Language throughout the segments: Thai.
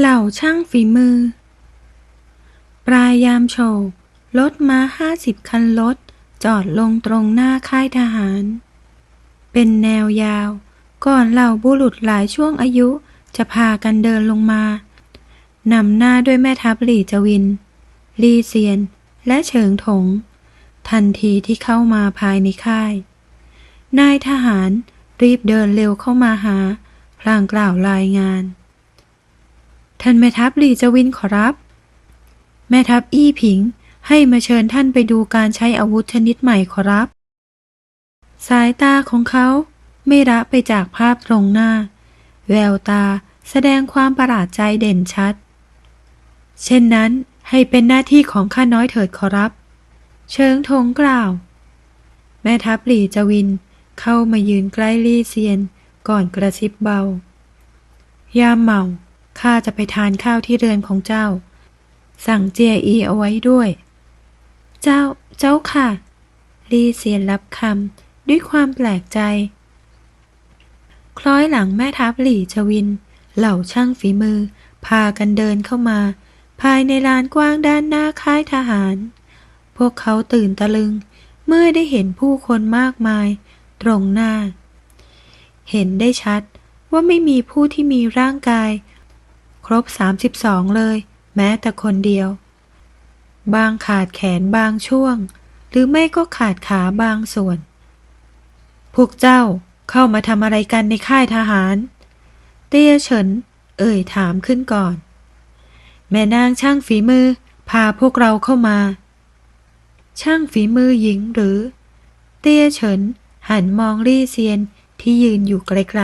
เหล่าช่างฝีมือ ปลายยามโชว์รถม้าห้าสิบคันรถจอดลงตรงหน้าค่ายทหาร เป็นแนวยาว ก่อนเหล่าบุรุษหลายช่วงอายุจะพากันเดินลงมานำหน้าด้วยแม่ทัพหลี่จวิน ลีเซียน และเฉิงถง ทันทีที่เข้ามาภายในค่าย นายทหารรีบเดินเร็วเข้ามาหา พลางกล่าวรายงาน ท่านแม่ทัพหลี่จวินขอรับ แม่ทัพอี้ผิง ให้มาเชิญท่านไปดูการใช้อาวุธชนิดใหม่ขอรับ สายตาของเขาไม่ละไปจากภาพตรงหน้า แววตาแสดงความประหลาดใจเด่นชัด เช่นนั้นให้เป็นหน้าที่ของข้าน้อยเถิดขอรับ เชิงธงกล่าว แม่ทัพหลี่จวินเข้ามายืนใกล้ลี่เซียนก่อนกระซิบเบา ยามเมา ข้าจะไปทานข้าวที่เรือนของเจ้า สั่งเจียอีเอาไว้ด้วย เจ้า เจ้าค่ะลีเซียนรับคำด้วยความแปลกใจ คล้อยหลังแม่ทัพหลี่จวิน เหล่าช่างฝีมือ พากันเดินเข้ามา ภายในลานกว้างด้านหน้าค่ายทหาร พวกเขาตื่นตะลึง เมื่อได้เห็นผู้คนมากมาย ตรงหน้า เห็นได้ชัดว่าไม่มีผู้ที่มีร่างกาย ครบ 32 เลย แม้แต่คนเดียว บางขาดแขนบางช่วง หรือไม่ก็ขาดขาบางส่วน พวกเจ้าเข้ามาทำอะไรกันในค่ายทหาร เตี้ยเฉิน เอ่ยถามขึ้นก่อน แม่นางช่างฝีมือ พาพวกเราเข้ามา ช่างฝีมือหญิงหรือ เตี้ยเฉิน หันมองลี่เซียนที่ยืนอยู่ไกล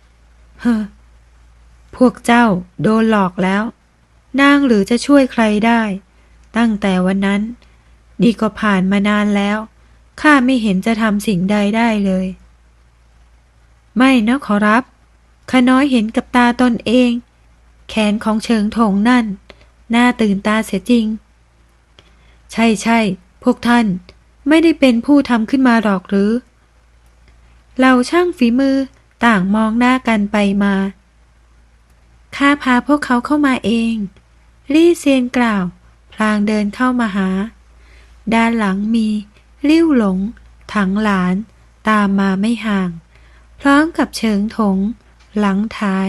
ๆ เฮ้อ พวกเจ้าโดนหลอกแล้ว นางหรือจะช่วยใครได้ ตั้งแต่วันนั้น นี่ก็ผ่านมานานแล้ว ข้าไม่เห็นจะทำสิ่งใดได้เลย ไม่นะขอรับข้าน้อยเห็นกับตาตนเอง แขนของเชิงถงนั่น หน่าตื่นตาเสียจริง ใช่ใช่พวกท่านไม่ได้เป็นผู้ทำขึ้นมาหรอกหรือเหล่าช่างฝีมือต่างมองหน้ากันไปมา ข้าพาพวกเขาเข้ามาเอง ลี่เซียนกล่าว พลางเดินเข้ามาหา ด้านหลังมีลิ้วหลง ถังหลาน ตามมาไม่ห่าง พร้อมกับเฉิงถง หลังท้าย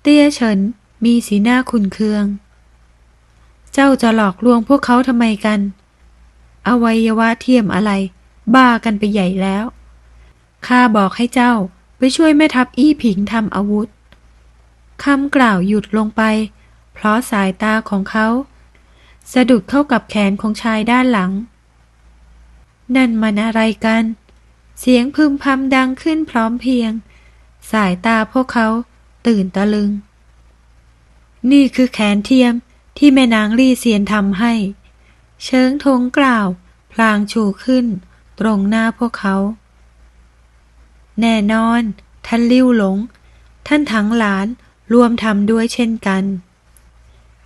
เตี้ยเฉินมีสีหน้าขุนเคือง เจ้าจะหลอกลวงพวกเขาทำไมกัน อวัยวะเทียมอะไร บ้ากันไปใหญ่แล้ว ข้าบอกให้เจ้าไปช่วยแม่ทัพอี้ผิงทำอาวุธ คำกล่าวหยุดลงไป เพราะสายตาของเขา สะดุดเข้ากับแขนของชายด้านหลัง นั่นมันอะไรกัน เสียงพึมพำดังขึ้นพร้อมเพียง สายตาพวกเขาตื่นตะลึง นี่คือแขนเทียมที่แม่นางลี่เซียนทำให้ เชิงธงกล่าว พลางชูขึ้น ตรงหน้าพวกเขา แน่นอน ท่านลิ้วหลง ท่านถังหลาน รวมทำด้วยเช่นกัน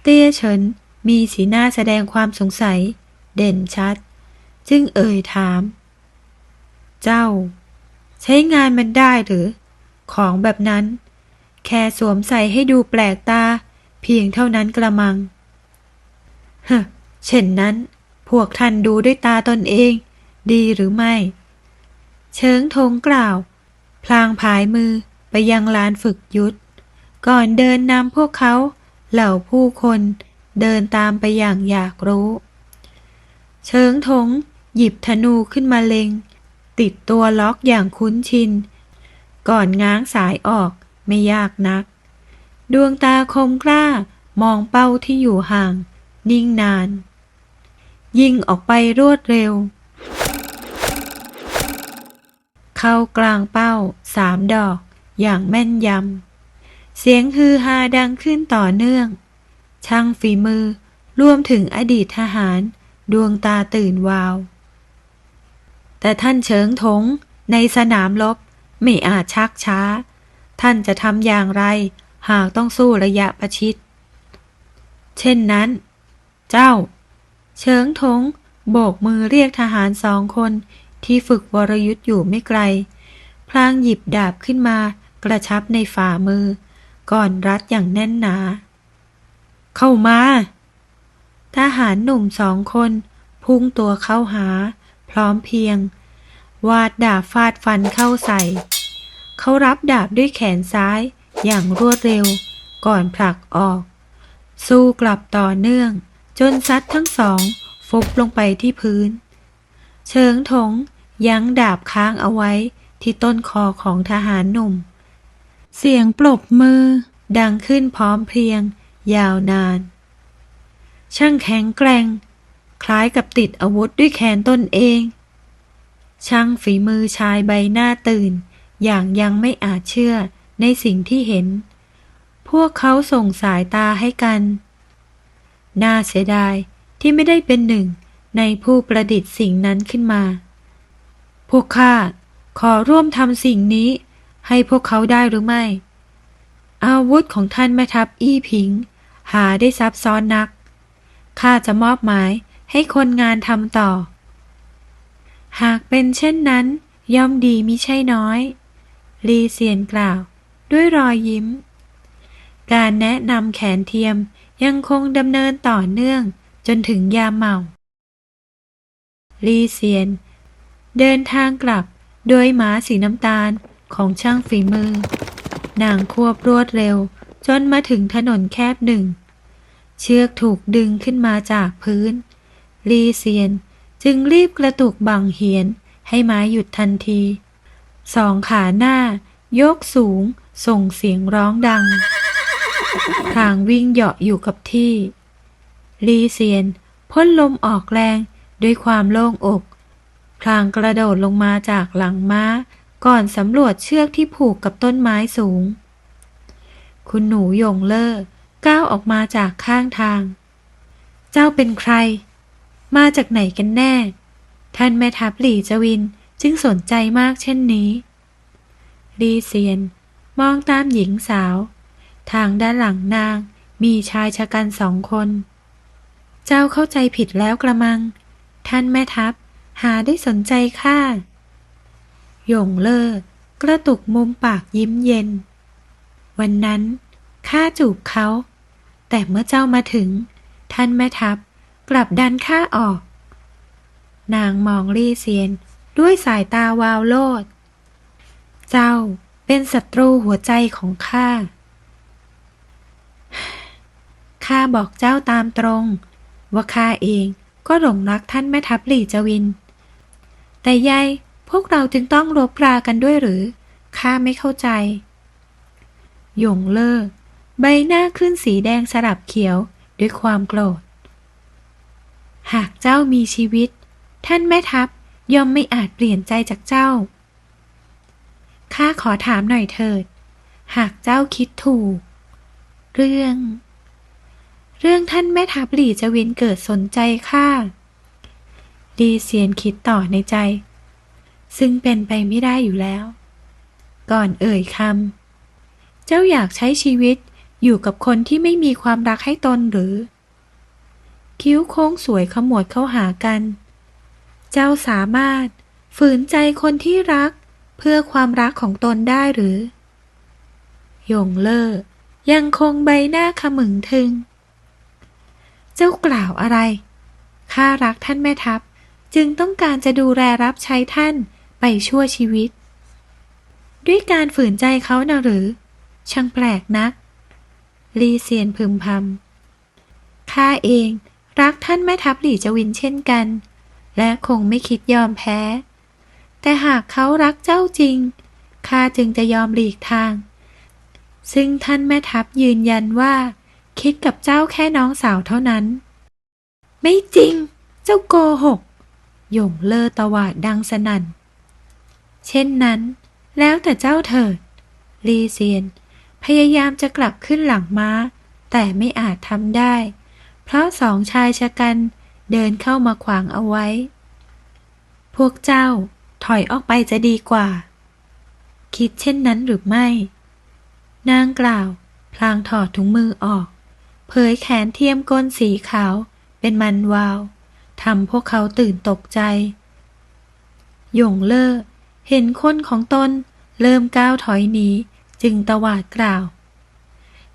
เตี้ยเฉินมีสีหน้าแสดงความสงสัย เด่นชัด จึงเอ่ยถาม เจ้า ใช้งานมันได้หรือ ของแบบนั้น แค่สวมใส่ให้ดูแปลกตา เพียงเท่านั้นกระมังฮะเช่นนั้น พวกท่านดูด้วยตาตนเอง ดีหรือไม่ เชิงธงกล่าว พลางผายมือไปยังลานฝึกยุทธ ก่อนเดินนำพวกเขา เหล่าผู้คนเดินตามไปอย่างอยากรู้ เชิงธงหยิบธนูขึ้นมาเล็ง ติดตัวล็อกอย่างคุ้นชิน ก่อนง้างสายออกไม่ยากนัก ดวงตาคมกล้ามองเป้าที่อยู่ห่าง นิ่งนาน ยิงออกไปรวดเร็ว เข้ากลางเป้าสามดอกอย่างแม่นยำ เสียงฮือฮาดังขึ้นต่อเนื่อง ช่างฝีมือรวมถึงอดีตทหาร ดวงตาตื่นวาว แต่ท่านเฉิงถงในสนามรบไม่อาจชักช้า ท่านจะทำอย่างไร หากต้องสู้ระยะประชิด เช่นนั้น เจ้า เฉิงถงโบกมือเรียกทหารสองคนที่ฝึกวรยุทธ์อยู่ไม่ไกล พลางหยิบดาบขึ้นมากระชับในฝ่ามือ ก่อนรัดอย่างแน่นหนา เข้ามา ทหารหนุ่มสองคน พุ่งตัวเข้าหา พร้อมเพียง วาดดาบฟาดฟันเข้าใส่ เขารับดาบด้วยแขนซ้ายอย่างรวดเร็ว ก่อนผลักออก สู้กลับต่อเนื่อง จนซัดทั้งสองฟุบลงไปที่พื้น เชิงถงยั้งดาบค้างเอาไว้ที่ต้นคอของทหารหนุ่ม เสียงปรบมือ ดังขึ้นพร้อมเพรียง ยาวนาน ช่างแข็งแกร่ง คล้ายกับติดอาวุธด้วยแขนตนเอง ช่างฝีมือชายใบหน้าตื่น อย่างยังไม่อาจเชื่อในสิ่งที่เห็น พวกเขาส่งสายตาให้กัน น่าเสียดายที่ไม่ได้เป็นหนึ่งในผู้ประดิษฐ์สิ่งนั้นขึ้นมา พวกข้าขอร่วมทำสิ่งนี้ ให้พวกเขาได้หรือไม่ อาวุธของท่านแม่ทัพอี้ผิง หาได้ซับซ้อนนัก ข้าจะมอบหมายให้คนงานทำต่อ หากเป็นเช่นนั้น ย่อมดีมิใช่น้อย ลีเซียนกล่าว ด้วยรอยยิ้ม การแนะนำแขนเทียมยังคงดำเนินต่อเนื่องจนถึงยามเมา ลีเซียน เดินทางกลับโดยหมาสีน้ำตาล ของช่างฝีมือ นางควบรวดเร็ว จนมาถึงถนนแคบหนึ่ง เชือกถูกดึงขึ้นมาจากพื้น ลีเซียนจึงรีบกระตุกบังเหียนให้ม้าหยุดทันที สองขาหน้า ยกสูง ส่งเสียงร้องดังทางวิ่งเหาะอยู่กับที่ ลีเซียนพ่นลมออกแรงด้วยความโล่งอกพลางกระโดดลงมาจากหลังม้า ก่อนสำรวจเชือกที่ผูกกับต้นไม้สูง คุณหนูหยงเล่อก้าวออกมาจากข้างทาง เจ้าเป็นใคร มาจากไหนกันแน่ ท่านแม่ทัพหลี่จวินจึงสนใจมากเช่นนี้ลีเซียน มองตามหญิงสาว ทางด้านหลังนางมีชายชะกันสองคน เจ้าเข้าใจผิดแล้วกระมัง ท่านแม่ทัพหาได้สนใจข้า หยงเล่อกระตุกมุมปากยิ้มเย็น วันนั้นข้าจูบเขา แต่เมื่อเจ้ามาถึง ท่านแม่ทัพกลับดันข้าออก นางมองลี่เซียนด้วยสายตาวาวโลด เจ้าเป็นศัตรูหัวใจของข้า ข้าบอกเจ้าตามตรง ว่าข้าเองก็หลงรักท่านแม่ทัพหลี่จวิน แต่ยาย วกเราจึงต้องรบรากันด้วยหรือ ข้าไม่เข้าใจ หยงเลิก ใบหน้าขึ้นสีแดงสลับเขียวด้วยความโกรธ หากเจ้ามีชีวิต ท่านแม่ทัพย่อมไม่อาจเปลี่ยนใจจากเจ้า ข้าขอถามหน่อยเถิด หากเจ้าคิดถูก เรื่อง เรื่องท่านแม่ทัพหลี่จวินเกิดสนใจข้าดีเซียนคิดต่อในใจ ซึ่งเป็นไปไม่ได้อยู่แล้ว ก่อนเอ่ยคำเจ้าอยากใช้ชีวิตอยู่กับคนที่ไม่มีความรักให้ตนหรือ คิ้วโค้งสวยขมวดเข้าหากัน เจ้าสามารถฝืนใจคนที่รักเพื่อความรักของตนได้หรือ หยงเล่อยังคงใบหน้าขมึงทึง เจ้ากล่าวอะไร ข้ารักท่านแม่ทัพ จึงต้องการจะดูแลรับใช้ท่าน ไปชั่วชีวิต ด้วยการฝืนใจเขานะหรือ ช่างแปลกนัก ลีเซียนพึมพำข้าเองรักท่านแม่ทัพหลี่จวินเช่นกัน และคงไม่คิดยอมแพ้ แต่หากเขารักเจ้าจริงข้าจึงจะยอมหลีกทาง ซึ่งท่านแม่ทัพยืนยันว่า คิดกับเจ้าแค่น้องสาวเท่านั้น ไม่จริง เจ้าโกหก หย่งเลอตวาดดังสนั่น เช่นนั้น แล้วแต่เจ้าเถิด ลีเซียน พยายามจะกลับขึ้นหลังม้า แต่ไม่อาจทำได้ เพราะสองชายชะกันเดินเข้ามาขวางเอาไว้ พวกเจ้าถอยออกไปจะดีกว่า คิดเช่นนั้นหรือไม่ นางกล่าว พลางถอดถุงมือออก เผยแขนเทียมก้นสีขาวเป็นมันวาวทำพวกเขาตื่นตกใจ หยงเล่อ เห็นคนของตน เริ่มก้าวถอยหนีจึงตวาดกล่าว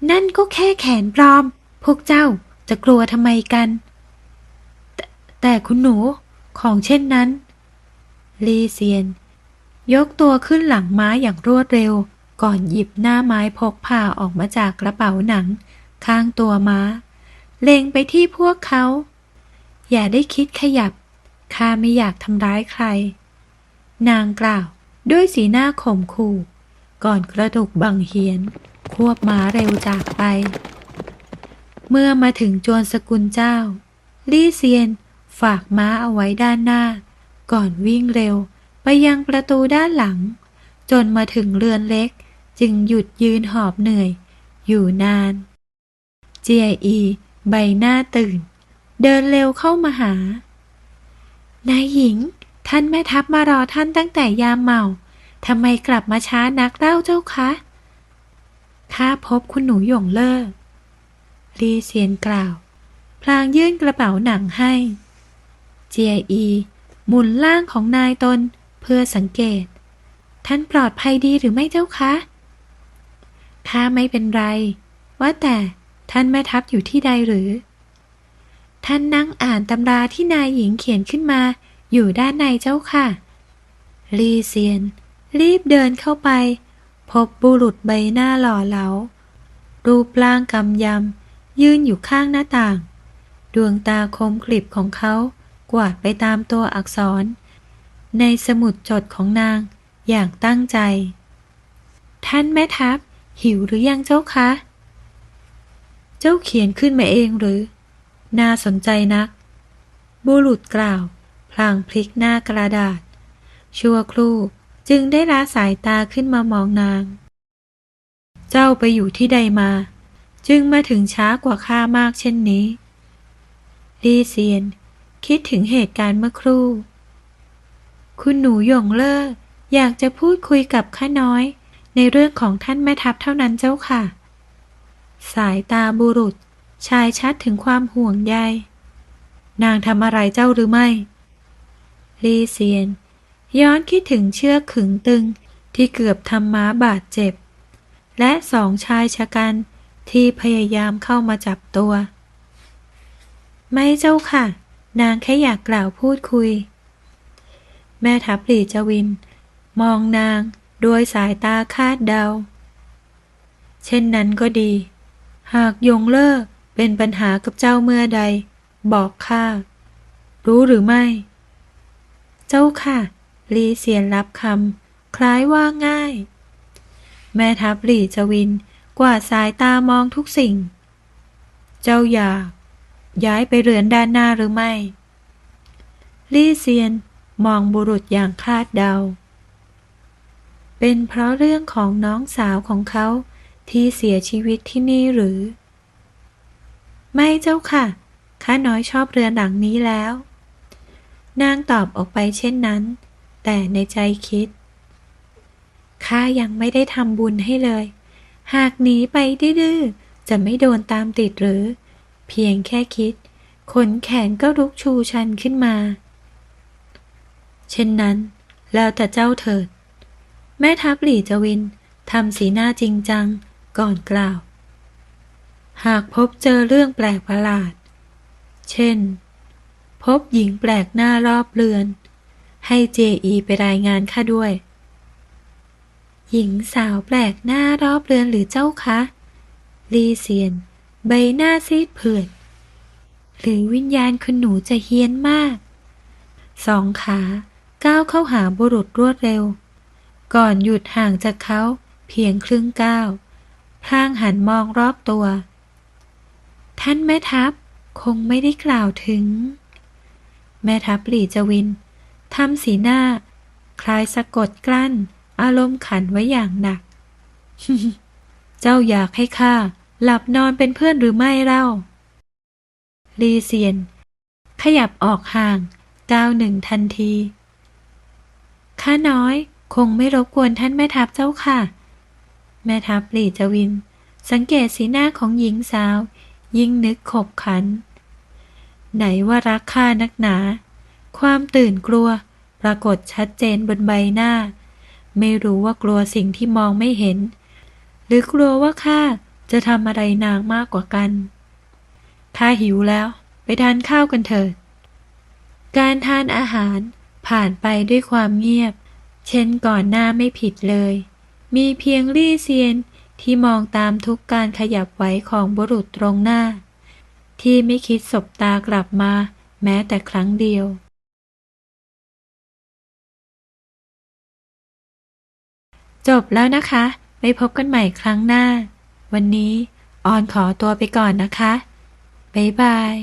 นั่นก็แค่แขนปลอม พวกเจ้าจะกลัวทำไมกัน แต่แต่คุณหนูของเช่นนั้น ลีเซียน ยกตัวขึ้นหลังม้าอย่างรวดเร็ว ก่อนหยิบหน้าไม้พกพาออกมาจากกระเป๋าหนัง ข้างตัวม้า เล็งไปที่พวกเขา อย่าได้คิดขยับข้าไม่อยากทำร้ายใคร นางกล่าว ด้วยสีหน้าข่มขู่ ก่อนกระดูกบังเหียน ควบม้าเร็วจากไป เมื่อมาถึงจวนสกุลเจ้า ลี่เซียนฝากม้าเอาไว้ด้านหน้า ก่อนวิ่งเร็วไปยังประตูด้านหลัง จนมาถึงเรือนเล็ก จึงหยุดยืนหอบเหนื่อย อยู่นาน เจียอี ใบหน้าตื่น เดินเร็วเข้ามาหา นายหญิง ท่านแม่ทัพมารอท่านตั้งแต่ยามเมาทำไมกลับมาช้านักเล่าเจ้าคะข้าพบคุณหนูหยงเล่อลีเซียนกล่าว พลางยื่นกระเป๋าหนังให้ เจียอี หมุนล่างของนายตนเพื่อสังเกต ท่านปลอดภัยดีหรือไม่เจ้าคะ ข้าไม่เป็นไร ว่าแต่ท่านแม่ทัพอยู่ที่ใดหรือ ท่านนั่งอ่านตำราที่นายหญิงเขียนขึ้นมา อยู่ด้านในเจ้าค่ะ ลีเซียน รีบเดินเข้าไป พบบุรุษใบหน้าหล่อเหลา รูปร่างกำยำ ยืนอยู่ข้างหน้าต่าง ดวงตาคมกริบของเขากวาดไปตามตัวอักษร ในสมุดจดของนางอย่างตั้งใจ ท่านแม่ทัพ หิวหรือยังเจ้าคะ เจ้าเขียนขึ้นมาเองหรือ น่าสนใจนัก บุรุษกล่าว พลางพลิกหน้ากระดาษ ชั่วครู่จึงได้ละสายตาขึ้นมามองนาง เจ้าไปอยู่ที่ใดมา จึงมาถึงช้ากว่าข้ามากเช่นนี้ลีเซียน คิดถึงเหตุการณ์เมื่อครู่ คุณหนูหยงเล่ออยากจะพูดคุยกับข้าน้อย ในเรื่องของท่านแม่ทัพเท่านั้นเจ้าค่ะ สายตาบุรุษชายชัดถึงความห่วงใย นางทำอะไรเจ้าหรือไม่ ลีเซียน ย้อนคิดถึงเชือกขึงตึงที่เกือบทำม้าบาดเจ็บ และสองชายชะกันที่พยายามเข้ามาจับตัว ไม่เจ้าค่ะ นางแค่อยากกล่าวพูดคุย แม่ทัพหลีจวิน มองนางด้วยสายตาคาดเดา เช่นนั้นก็ดี หากยงเลิกเป็นปัญหากับเจ้าเมื่อใด บอกข้า รู้หรือไม่ เจ้าค่ะ ลีเสียนรับคำคล้ายว่าง่าย แม่ทัพหลีจวินกวาดสายตามองทุกสิ่ง เจ้าอยาก ย้ายไปเรือนด้านหน้าหรือไม่ ลี่เซียนมองบุรุษอย่างคาดเดา เป็นเพราะเรื่องของน้องสาวของเขาที่เสียชีวิตที่นี่หรือ ไม่เจ้าค่ะ ข้าน้อยชอบเรือนหลังนี้แล้ว นางตอบออกไปเช่นนั้น แต่ในใจคิด ข้ายังไม่ได้ทำบุญให้เลย หากหนีไปดื้อจะไม่โดนตามติดหรือ เพียงแค่คิด ขนแขนก็ลุกชูชันขึ้นมา เช่นนั้น แล้วแต่เจ้าเถิด แม่ทัพหลี่จวินทำสีหน้าจริงจังก่อนกล่าว หากพบเจอเรื่องแปลกประหลาด เช่น พบหญิงแปลกหน้ารอบเรือน ให้เจอีไปรายงานข้าด้วย หญิงสาวแปลกหน้ารอบเรือนหรือเจ้าคะ ลีเซียน ใบหน้าซีดเผือดหรือวิญญาณคุณหนูจะเฮี้ยนมาก สองขาก้าวเข้าหาบุรุษรวดเร็ว ก่อนหยุดห่างจากเขาเพียงครึ่งก้าวพลางหันมองรอบตัว ท่านแม่ทัพคงไม่ได้กล่าวถึง แม่ทัพหลีจวินทำสีหน้า คล้ายสะกดกลั้น อารมณ์ขันไว้อย่างหนัก เจ้าอยากให้ข้าหลับนอนเป็นเพื่อนหรือไม่เล่า ลีเซียน ขยับออกห่างก้าวหนึ่งทันทีข้าน้อยคงไม่รบกวนท่านแม่ทัพเจ้าค่ะ แม่ทัพหลีจวิน สังเกตสีหน้าของหญิงสาว ยิ่งนึกขบขัน ไหนว่ารักข้านักหนา ความตื่นกลัว ปรากฏชัดเจนบนใบหน้า ไม่รู้ว่ากลัวสิ่งที่มองไม่เห็น หรือกลัวว่าข้าจะทำอะไรนางมากกว่ากันถ้าหิวแล้ว ไปทานข้าวกันเถิด การทานอาหารผ่านไปด้วยความเงียบ เช่นก่อนหน้าไม่ผิดเลย มีเพียงลี่เซียนที่มองตามทุกการขยับไหวของบุรุษตรงหน้า ที่ไม่คิดสบตากลับมา แม้แต่ครั้งเดียวจบแล้วนะคะไปพบกันใหม่ครั้งหน้า วันนี้ ออนขอตัวไปก่อนนะคะ บ๊ายบาย